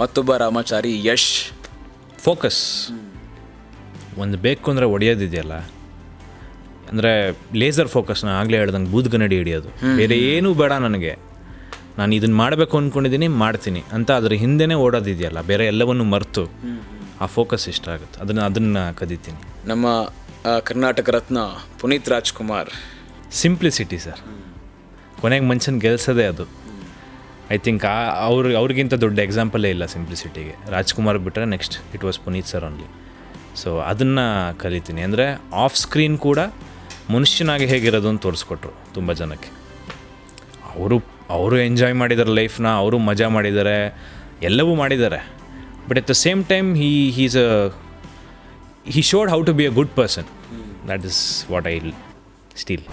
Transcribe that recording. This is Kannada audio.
ಮತ್ತೊಬ್ಬ ರಾಮಾಚಾರಿ ಯಶ್. ಫೋಕಸ್ ಒಂದು ಬೇಕು ಅಂದರೆ ಒಡೆಯೋದಿದೆಯಲ್ಲ? ಅಂದರೆ ಲೇಸರ್ ಫೋಕಸ್ನ ಆಗಲೇ ಹೇಳ್ದಂಗೆ ಬೂದ್ಗನ್ನಡಿ ಹಿಡಿಯೋದು. ಬೇರೆ ಏನೂ ಬೇಡ ನನಗೆ. ನಾನು ಇದನ್ನು ಮಾಡಬೇಕು ಅಂದ್ಕೊಂಡಿದ್ದೀನಿ ಮಾಡ್ತೀನಿ. ಅಂತ ಅದ್ರ ಹಿಂದೆನೇ ಓಡೋದಿದೆಯಲ್ಲ ಬೇರೆ ಎಲ್ಲವನ್ನು ಮರೆತು. ಆ ಫೋಕಸ್ ಇಷ್ಟ ಆಗುತ್ತೆ ಅದನ್ನು ಅದನ್ನು ಕದೀತೀನಿ. ನಮ್ಮ ಕರ್ನಾಟಕ ರತ್ನ ಪುನೀತ್ ರಾಜ್ಕುಮಾರ್. ಸಿಂಪ್ಲಿಸಿಟಿ ಸರ್ ಕೊನೆಗೆ ಮನುಷ್ಯನ ಗೆಲ್ಸೋದೇ ಅದು. ಐ ಥಿಂಕ್ ಆ ಅವ್ರ, ಅವ್ರಿಗಿಂತ ದೊಡ್ಡ ಎಕ್ಸಾಂಪಲೇ ಇಲ್ಲ ಸಿಂಪ್ಲಿಸಿಟಿಗೆ ರಾಜ್ಕುಮಾರ್ ಬಿಟ್ಟರೆ next it was Puneeth sir only so ಅದನ್ನು ಕಲಿತೀನಿ. ಅಂದರೆ ಆಫ್ ಸ್ಕ್ರೀನ್ ಕೂಡ ಮನುಷ್ಯನಾಗಿ ಹೇಗಿರೋದು ಅಂತ ತೋರಿಸ್ಕೊಟ್ರು ತುಂಬ ಜನಕ್ಕೆ. ಅವರು ಅವರು ಎಂಜಾಯ್ ಮಾಡಿದ್ದಾರೆ ಲೈಫ್ನ ಅವರು ಮಜಾ ಮಾಡಿದ್ದಾರೆ ಎಲ್ಲವೂ ಮಾಡಿದ್ದಾರೆ but at the same time he he's a he showed how to be a good person that is what I steal